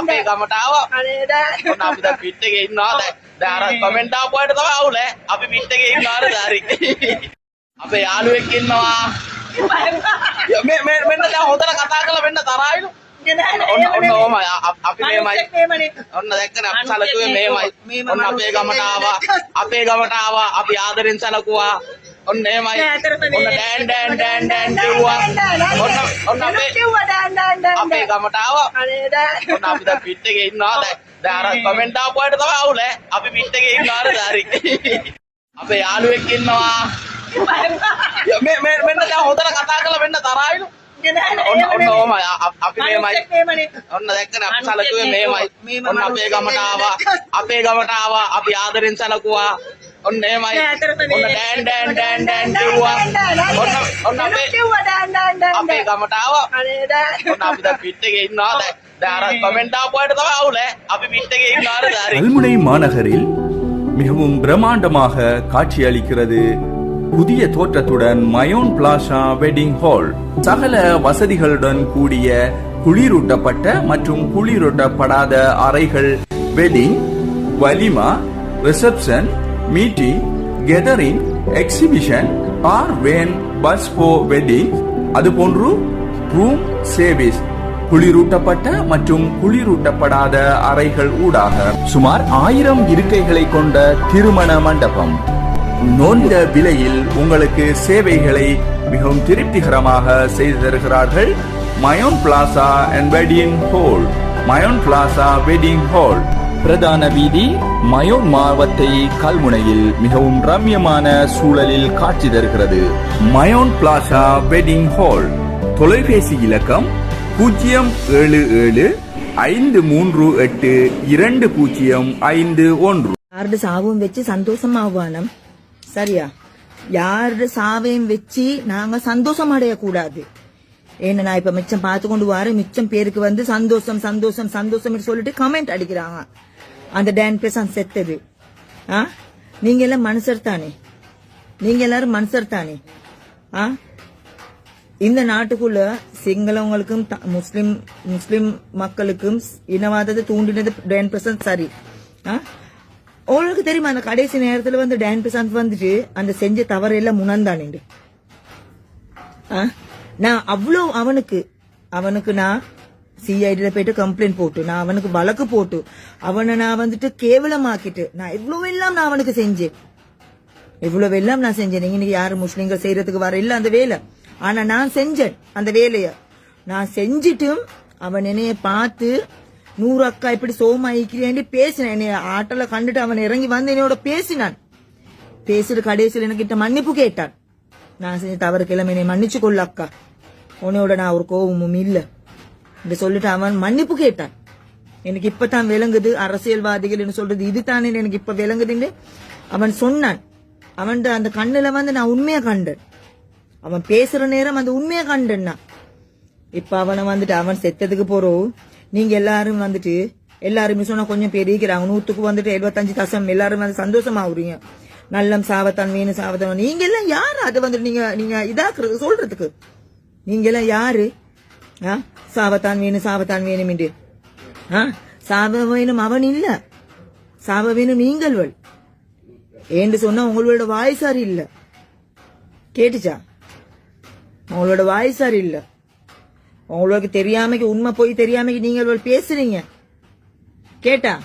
අපේ ගමට ආවා. ඔන්න අපි දැන් පිට් එකේ ඉන්නවා. දැන් දැන් අර කමෙන්ට් ආපුවාට තමයි අවුල. අපි පිට් එකේ ඉන්නවා හරි. අපේ යාළුවෙක් ඉන්නවා. මේ මේ මෙන්න දැන් හොඳට කතා කරලා මෙන්න තරහයිලු. ඔන්න ඔන්න අපි මේමයි. ඔන්න දැක්කනේ අපි සැලකුවේ මේමයි. ඔන්න අපේ ගමට ආවා. අපේ ගමට ආවා. අපි ආදරෙන් සැලකුවා. ඔන්න එහෙමයි. ඔන්න ඩෑන් ඩෑන් ඩෑන් ඩෑන් කිව්වා. ඔන්න ඔන්න අපේ අපේ ගමට ආවා. ඔන්න අපි දැන් පිට් එකේ ඉන්නවා. දැන් දැන් අර කමෙන්ට් ආපුවාට තමයි අවුල. අපි පිට් එකේ ඉන්නවා හරි. අපේ යාළුවෙක් ඉන්නවා. මේ මේ මෙන්න දැන් හොඳට කතා කරලා මෙන්න තරහයිලු. ඔන්න ඔන්න ඕමයි. අපි මේමයි. ඔන්න දැක්කනේ අපි සැලකුවේ මේමයි. ඔන්න අපේ ගමට ආවා. අපේ ගමට ආවා. අපි ආදරෙන් සැලකුවා. ஒன்னே மாய் ஒன்ன டான் டான் டான் டான் டிவா ஒன்ன ஒன்ன அப்பே டிவா டான் டான் டான் அப்பே கமட்டாவ அதேடா ஒன்ன அப்பே பிட்டகே இன்னாத தார கமெண்டா போயிட்டு தான் ஆவுல அப்பே பிட்டகே இன்னாரு தாரி கல்முனை மாநகரில் மிகவும் பிரமாண்டமாக காட்சி அளிக்கிறது புதிய தோற்றத்துடன் மயோன் பிளாஷா வெட்டிங் ஹால் சகல வசதிகளுடன் கூடிய குளிரூட்டப்பட்ட மற்றும் குளிரூட்டப்படாத அறைகள் வெட்டிங் வலிமா reception meeting gathering exhibition car van bus for wedding அதுபோன்று ரூம் சேவிஸ் குளிரூட்டப்பட்ட மற்றும் குளிரூட்டப்படாத அறைகள் ஊடாக. சுமார் ஆயிரம் இருக்கைகளை கொண்ட திருமண மண்டபம். நோந்த விலையில் உங்களுக்கு சேவைகளை மிகவும் திருப்திகரமாக செய்து தருகிறார்கள். Mayon plaza and wedding hall Mayon plaza wedding hall பிரதான வீதி மயோன் மாவத்தை கல்முனையில் மிகவும் ரம்யமான சூழலில் காட்சி தருகிறது. Mayon plaza wedding hall. தொலைபேசி இலக்கம் பூஜ்ஜியம் ஏழு ஏழு ஐந்து மூன்று எட்டு இரண்டு பூஜ்ஜியம் ஐந்து ஒன்று. யாருடைய சாவும் வச்சு சந்தோஷமாவானம்? சரியா? யாருடைய சாவையும் வச்சு நாங்க சந்தோஷம் அடையக்கூடாது ஏன்னா நான் இப்ப மிச்சம் பார்த்து கொண்டு வரேன் மிச்சம் பேருக்கு வந்து சந்தோஷம் சந்தோஷம் சந்தோஷம் சொல்லிட்டு கமெண்ட் அடிக்கிறாங்க. அந்த டேன் பேசான் செத்தது. ஆ? நீங்க எல்லாம் மனுஷர் தானே? நீங்க எல்லாரும் மனுஷர் தானே? ஆ? இந்த நாட்டுக்குள்ள சிங்களவங்களுக்கும் த- முஸ்லிம் முஸ்லிம் மக்களுக்கும் இனவாதத்தை தூண்டினது டேன் பிரசாந்த் சரி. ஆ? உங்களுக்கு தெரியுமா அந்த கடைசி நேரத்துல வந்து டேன் பிரசாந்த் வந்துட்டு அந்த செஞ்ச தவறையெல்லாம் முணந்தானே ஆ? நான் அவ்வளோ அவனுக்கு அவனுக்கு நான் சிஐடியில் போயிட்டு கம்ப்ளைண்ட் போட்டு நான் அவனுக்கு வழக்கு போட்டு அவனை நான் வந்துட்டு கேவலமாக்கிட்டு நான் இவ்வளவு எல்லாம் நான் அவனுக்கு செஞ்சேன். இவ்வளவு எல்லாம் நான் செஞ்சேன். இன்னைக்கு யாரு முஸ்லீம்கள் செய்யறதுக்கு வர இல்ல அந்த வேலை. ஆனா நான் செஞ்சேன் அந்த வேலைய. நான் செஞ்சிட்டும் அவன் என்னைய பார்த்து நூறு அக்கா இப்படி சோமா ஐக்கிறேன் பேசினேன். என்னைய ஆட்டோல கண்டுட்டு அவன் இறங்கி வந்து என்னோட பேசினான். பேசிட்டு கடைசியில் என்கிட்ட மன்னிப்பு கேட்டான். நான் செஞ்ச தவறுக்கு எல்லாம் என்னை மன்னிச்சு கொள்ள அக்கா. உன்னையோட நான் ஒரு கோபமும் இல்லை. இப்படி சொல்லிட்டு அவன் மன்னிப்பு கேட்டான். எனக்கு இப்பதான் விளங்குது அரசியல்வாதிகள் சொல்றது இதுதானே எனக்கு இப்ப விளங்குதுன்னு அவன் சொன்னான். அவன் அந்த கண்ணுல வந்து நான் உண்மையா கண்டேன். அவன் பேசுற நேரம் அந்த உண்மையா கண்டேன்னா. நான் இப்ப அவனை வந்துட்டு அவன் செத்ததுக்கு போறோம் நீங்க எல்லாரும் வந்துட்டு எல்லாருமே சொன்னா கொஞ்சம் பெருகிறாங்க நூத்துக்கு வந்துட்டு எழுபத்தஞ்சு தசம் எல்லாரும் வந்து சந்தோஷமாகுறீங்க நல்லம் சாவத்தான் மீன் சாவத்தான். நீங்க எல்லாம் யாரு? அது வந்துட்டு நீங்க நீங்க இதாக்குறது சொல்றதுக்கு. நீங்க எல்லாம் யாரு? ஆ? சாவத்தான் வேணும் சாவத்தான் வேணும் என்று. ஆ? சாவ வேணும் அவன் இல்ல. சாவ வேணும் நீங்கள்வள். ஏன்னு சொன்னா உங்களோட வாய்ஸார் இல்ல. கேட்டுச்சா? உங்களோட வாய்ஸார் இல்ல. உங்களுக்கு தெரியாமக்கு உண்மை போய் தெரியாமக்கு நீங்கள் பேசுறீங்க. கேட்டா?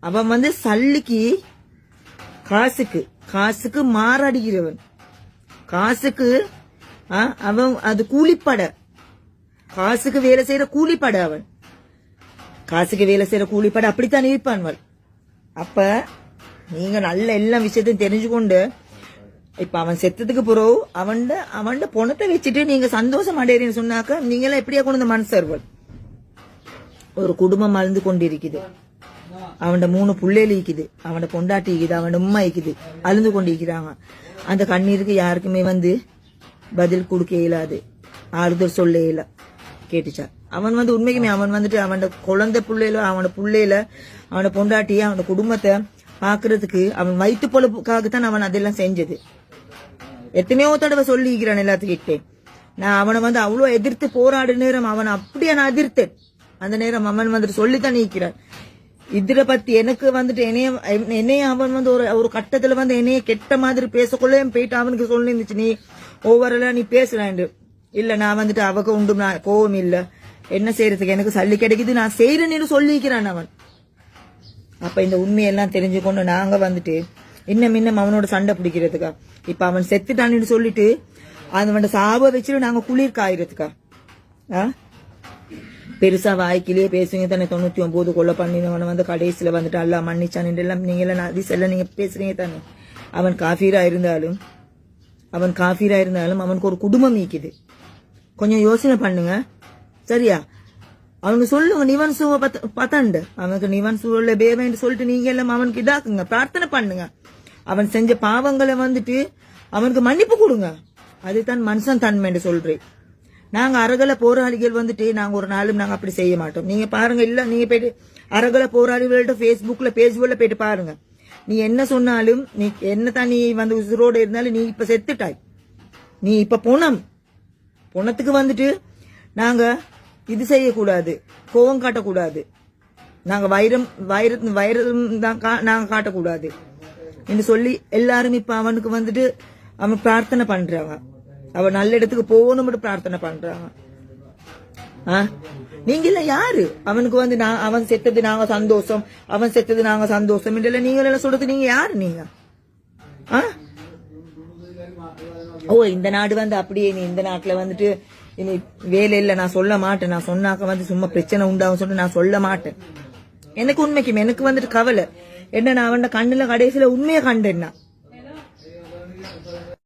அவன் வந்து சல்லிக்கு காசுக்கு காசுக்கு மாறடிக்கிறவன் காசுக்கு ஆ, அவன் அது கூலிப்பட. காசுக்கு வேலை செய்யற கூலிப்பட அவன். காசுக்கு வேலை செய்யற கூலிப்பட அப்படித்தான் இருப்பான்வள் அப்ப நீங்க நல்ல எல்லா விஷயத்தையும் தெரிஞ்சுக்கொண்டு இப்ப அவன் செத்ததுக்கு பிறகு அவன்ட அவன்ட பணத்தை வச்சுட்டு நீங்க சந்தோஷம் அடையறீன்னு சொன்னாக்க நீங்க எல்லாம் எப்படியா கொண்டு வந்து ஒரு குடும்பம் அழுந்து கொண்டிருக்குது. அவன் மூணு புள்ளைகள் இருக்குது. அவன் பொண்டாட்டி இருக்குது அவன் உம்மா இருக்குது. அழுந்து கொண்டிருக்கிறாங்க. அந்த கண்ணீருக்கு யாருக்குமே வந்து பதில் கொடுக்க இயலாது. ஆறுதல் சொல்ல இயலாது கேட்டுச்சா. அவன் வந்து உண்மைக்குமே அவன் வந்துட்டு அவனோட குழந்தை பிள்ளையில அவனோட பிள்ளையில அவனோட பொண்டாட்டி அவனோட குடும்பத்தை பாக்குறதுக்கு அவன் வயிற்று பொழப்புக்காகத்தான் அவன் அதெல்லாம் செஞ்சது. எத்தனையோ தடவை சொல்லிக்கிறான் எல்லாத்துக்கிட்டே நான் அவனை வந்து அவ்வளோ எதிர்த்து போராடு நேரம் அவனை அப்படியே நான் எதிர்த்தேன். அந்த நேரம் அவன் வந்துட்டு சொல்லித்தான் நீக்கிறான் இதுல பத்தி எனக்கு வந்துட்டு என்னைய என்னைய அவன் வந்து ஒரு ஒரு கட்டத்துல வந்து என்னைய கெட்ட மாதிரி பேசக்குள்ளே போயிட்டு அவனுக்கு சொல்லிருந்துச்சு நீ ஓவரலா நீ பேசுறாண்டு இல்ல நான் வந்துட்டு அவக்கு உண்டு நான் கோவம் இல்ல. என்ன செய்யறதுக்கு? எனக்கு சல்லி கிடைக்குது நான் செய்யறேன்னு சொல்லிக்கிறான் அவன். அப்ப இந்த உண்மையெல்லாம் தெரிஞ்சுக்கொண்டு நாங்க வந்துட்டு இன்னும் இன்னும் அவனோட சண்டை பிடிக்கிறதுக்கா? இப்ப அவன் செத்துட்டான்னு சொல்லிட்டு அவனோட சாப வச்சுட்டு நாங்க குளிர் காயறதுக்கா ஆ? பெருசா வாய்க்கிலேயே பேசுவீங்க தானே தொண்ணூத்தி ஒன்பது கொலை பண்ணினவன வந்து கடைசியில வந்துட்டு அல்லா மன்னிச்சான் எல்லாம் நீங்க எல்லாம் அதிசெல்லாம் நீங்க பேசுறீங்க தானே? அவன் காஃபீரா இருந்தாலும் அவன் காஃபீரா இருந்தாலும் அவனுக்கு ஒரு குடும்பம் நீக்குது. கொஞ்சம் யோசனை பண்ணுங்க. சரியா? அவனுக்கு சொல்லுங்க நிவன் சுவ பத்தாண்டு. அவனுக்கு நிவன் சூழல பேவேன்னு சொல்லிட்டு நீங்க எல்லாம் அவனுக்கு இதாக்குங்க. பிரார்த்தனை பண்ணுங்க. அவன் செஞ்ச பாவங்களை வந்துட்டு அவனுக்கு மன்னிப்பு கொடுங்க. அதுதான் மனுஷன் தன்மைன்னு சொல்றேன். நாங்க அரகல போராளிகள் வந்துட்டு நாங்க ஒரு நாளும் நாங்க அப்படி செய்ய மாட்டோம். நீங்க பாருங்க இல்ல நீங்க போயிட்டு அரகல போராளிகள்ட்ட பேஸ்புக்ல பேஜ்ல போயிட்டு பாருங்க. நீ என்ன சொன்னாலும் நீ என்ன தான் நீ வந்து உசுரோடு இருந்தாலும் நீ இப்ப செத்துட்டாய். நீ இப்ப போனம் பொண்ணத்துக்கு வந்துட்டு நாங்க இது செய்யக்கூடாது கோவம் காட்டக்கூடாது. நாங்க வைரம் வைர வைரம் தான் கா- நாங்க காட்டக்கூடாது. என்று சொல்லி எல்லாரும் இப்ப அவனுக்கு வந்துட்டு அவன் பிரார்த்தனை பண்றாங்க அவன் நல்ல இடத்துக்கு போகணும்னு பிரார்த்தனை பண்றாங்க ஆ? நீங்க இல்ல யாரு? அவனுக்கு வந்து நான் அவன் செத்தது நாங்க சந்தோஷம் அவன் செத்தது நாங்க சந்தோஷம். இல்ல நீங்க சொல்றது நீங்க யாரு நீங்க? ஆ? ஓ இந்த நாடு வந்து அப்படியே நீ இந்த நாட்டுல வந்துட்டு இனி வேலை இல்லை நான் சொல்ல மாட்டேன். நான் சொன்னாக்க வந்து சும்மா பிரச்சனை உண்டாகும் சொல்லிட்டு நான் சொல்ல மாட்டேன். எனக்கு உண்மைக்கும் எனக்கு வந்துட்டு கவலை. என்ன நான் அவன் கண்ணுல கடைசியில உண்மையை கண்டேன்னா?